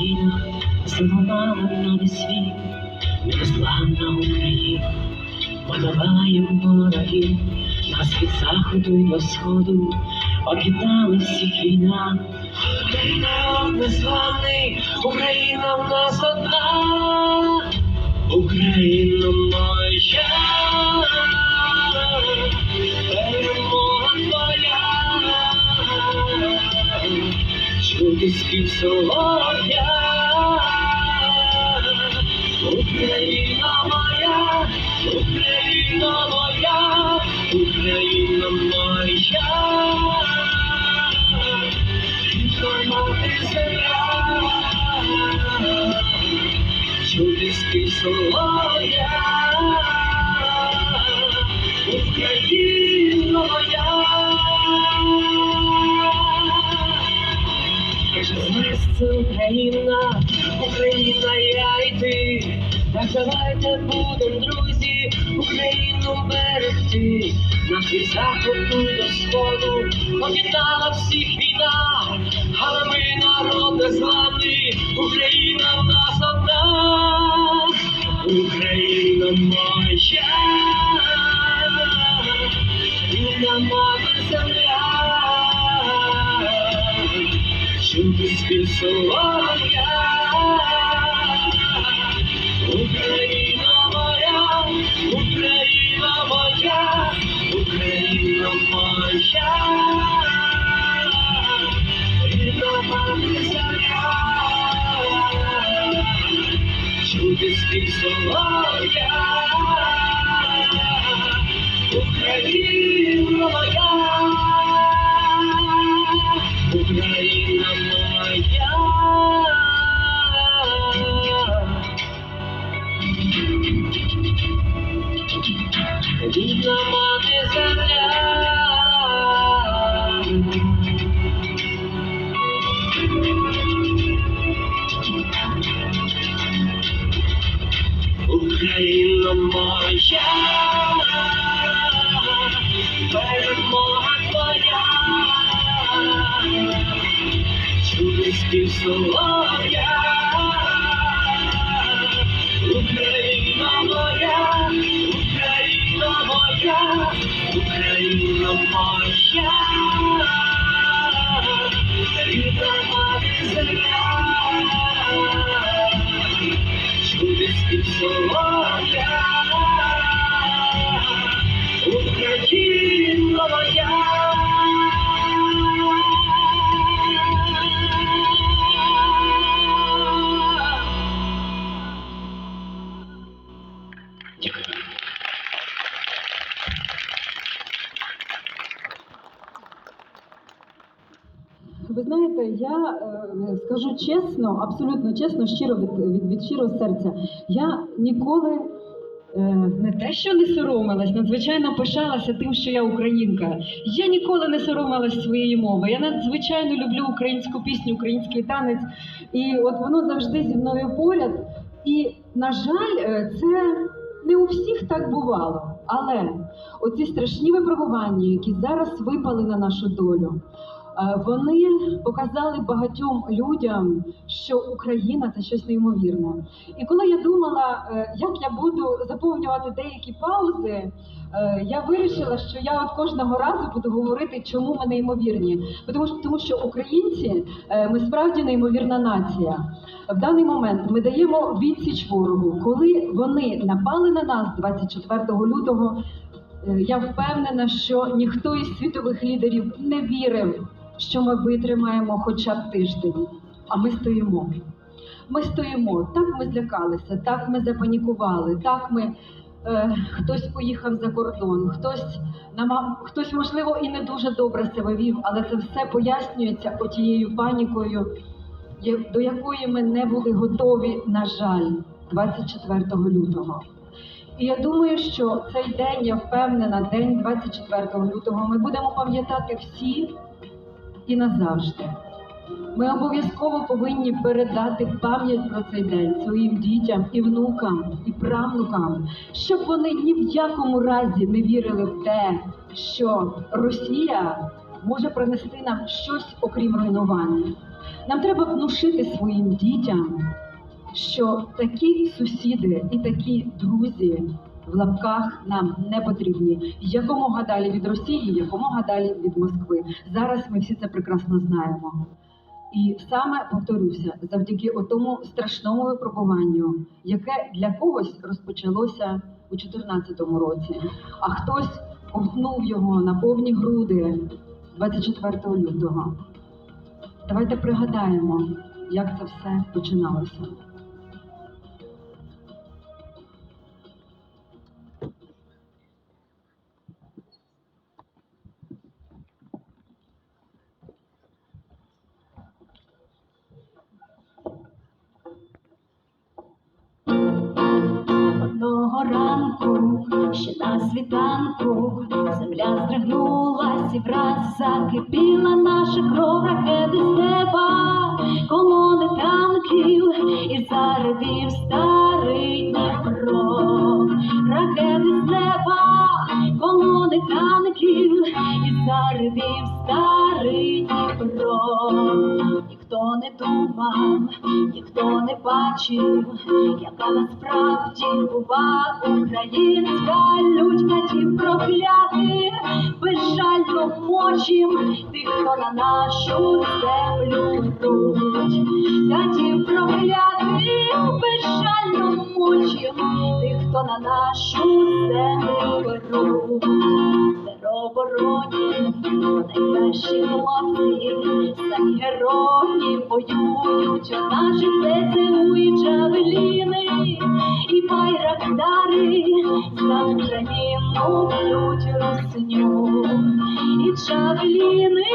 Тихо солов'їна на весь світ, незламна Україна, подаває ворогів, нас від заходу й до сходу, об'єднали всіх війна. Україна незламний, Україна в нас одна, Україна моя, Чути спів Україна моя, Україна моя, Україна моя, мати земля, чути спів солов'я, від заходу до сходу. Об'єднала всіх війна, але ми народ незламний, Україна в нас одна, Україна моя, рідна мати земля. Чути спів чути спів солов'я, Україна моя. Солов'я, Україна моя, Україна моя, Україна моя, рідна земля, чули солов'я, Ви знаєте, я е, скажу чесно, абсолютно чесно, щиро від, від, щирого серця. Я ніколи е, не те, що не соромилась, надзвичайно пишалася тим, що я українка. Я ніколи не соромилась своєї мови. Я надзвичайно люблю українську пісню, український танець, і от воно завжди зі мною поряд. І, на жаль, е, це не у всіх так бувало. Але оці страшні випробування, які зараз випали на нашу долю. Е, Вони показали багатьом людям, що Україна це щось неймовірне. І коли я думала, е, як я буду заповнювати деякі паузи, е, я вирішила, що я от кожного разу буду говорити, чому ми неймовірні. Тому що, тому що українці ми справді неймовірна нація. В даний момент ми даємо відсіч ворогу. Коли вони напали на нас 24 лютого, Я впевнена, що ніхто із світових лідерів не вірив, що ми витримаємо хоча б тиждень. А ми стоїмо. Ми стоїмо. Так ми злякалися, так ми запанікували, так ми. Е, хтось поїхав за кордон, хтось нама- хтось, можливо, і не дуже добре себе вів, але це все пояснюється отією панікою, до якої ми не були готові, на жаль, 24 лютого. І я думаю, що цей день, я впевнена, день 24 лютого, ми будемо пам'ятати всі і назавжди. Ми обов'язково повинні передати пам'ять про цей день своїм дітям і внукам, і правнукам, щоб вони ні в якому разі не вірили в те, що Росія може принести нам щось окрім руйнування. Нам треба внушити своїм дітям, що такі сусіди і такі друзі в лапках нам не потрібні. Якомога далі від Росії, якомога далі від Москви. Зараз ми всі це прекрасно знаємо. І саме повторюся, завдяки отому страшному випробуванню, яке для когось розпочалося у 2014 році, а хтось ковтнув його на повні груди 24 лютого. Давайте пригадаємо, як це все починалося. Світанку, земля здригнулась і враз закипіла наша кров ракети з неба, колони танків і заревів старий Дніпро, ракети з неба, колони танків і заревів старий Дніпро. Не думав, ніхто не бачив, яка насправді бува українська людька ті проклятих, безжально мочим тих, хто на нашу землю йдуть. Та ті проклятих, безжально мочим тих, хто на нашу землю беруть. Теробороні найкращі хлопці, самі герої воюють. У наших ЗСУ і джавеліни, і байрактари. За Україну б'ють русню, і джавеліни,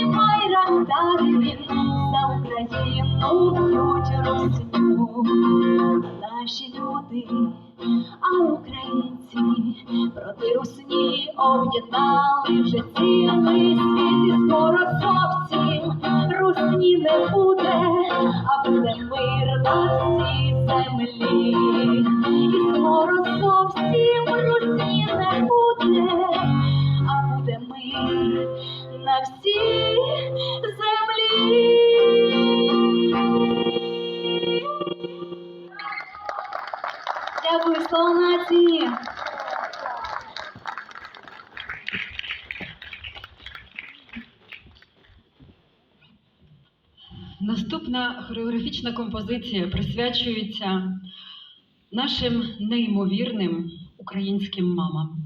і байрактари. За Україну б'ють русню. Наші люди, а українці проти русні об'єднали вже цілий світ і скоро зовсім русні не буде, Дякую, слава нації! Наступна хореографічна композиція присвячується нашим неймовірним українським мамам,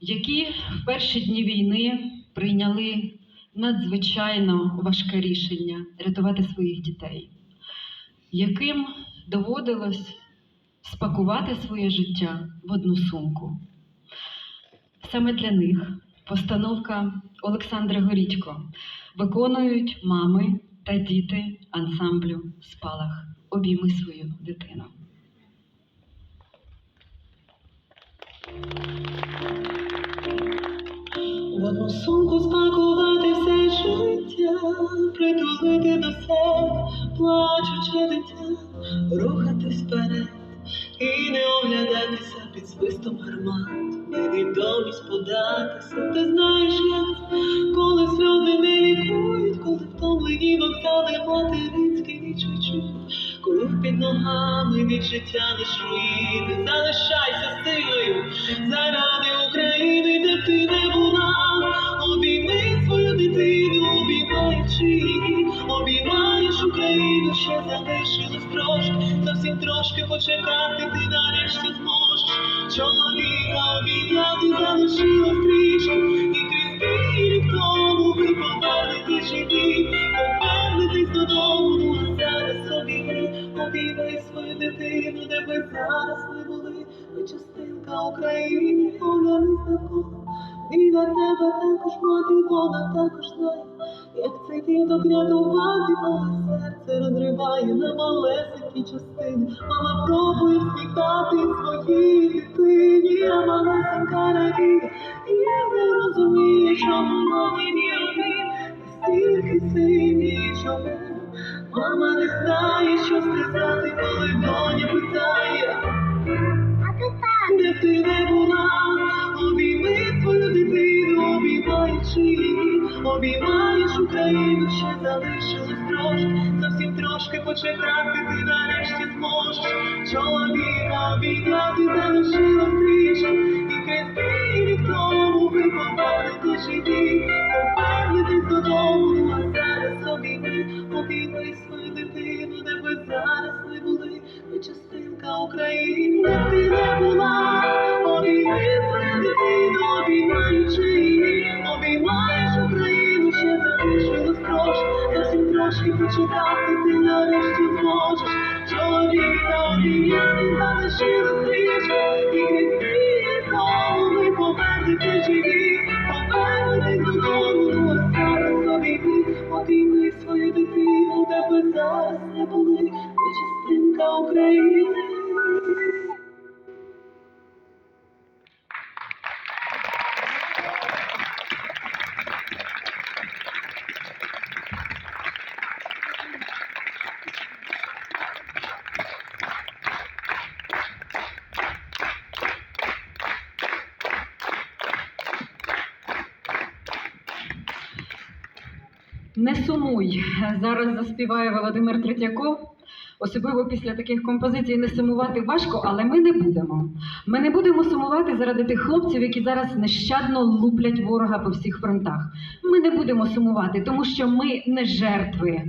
які в перші дні війни прийняли надзвичайно важке рішення рятувати своїх дітей, яким доводилось спакувати своє життя в одну сумку. Саме для них постановка Олександра Горідько виконують мами та діти ансамблю Спалах. Обійми свою дитину. В одну сумку спакувати все життя, притулити до себе, плачуче дитя, рухатись вперед і не оглядатися під свистом гармат, невідомість податися. Ти знаєш, як коли сльози не лікують, коли втомлені вокзали материнські відчують, коли під ногами від життя лиш руїни, залишайся зовсім трошки почекати, ти нарешті зможеш. Чоловіка обійняти залишилось трішки, і крізь білі в тому ви повернете живі, повернетесь додому, ну а зараз обійми, обійми свою дитину, де ви зараз не були, ви частинка України, оглянись навколо. І на тебе також мати, вона також знає, як цей діток рятувати, коли серце розриває на малесенькі частини. Мама пробує всміхати своїй дитині, а малесенька радіє, і не розуміє, чому мамині руки стільки сині, чому. Мама не знає, що сказати, коли доня питає. Де б ти не була, обійми свою дитину, обіймаючи обіймаєш Україну, ще залишилось трошки почекати, ти нарешті зможеш. Чоловіка обійняти залишилось трішки, і крізь білі тому ви повернете живі, повернетесь додому, а зараз обійми, обійми свою дитину, де ви зараз не були, ви частинка України, де ти не була, обійми свою дитину, обіймаючи її, обіймаєш Україну, ще залишилось трошки, зовсім трошки почекати, залишилось трішки, і крізь тому ви повернете живі, додому, а зараз обійми, обійми свою дитину, тебе зараз не були, не частинка України. Не сумуй. Зараз заспіває Володимир Третьяков. Особливо після таких композицій не сумувати важко, але ми не будемо. Ми не будемо сумувати заради тих хлопців, які зараз нещадно луплять ворога по всіх фронтах. Ми не будемо сумувати, тому що ми не жертви.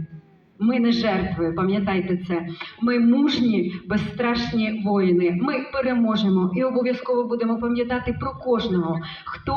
Ми не жертви, пам'ятайте це. Ми мужні, безстрашні воїни. Ми переможемо і обов'язково будемо пам'ятати про кожного, хто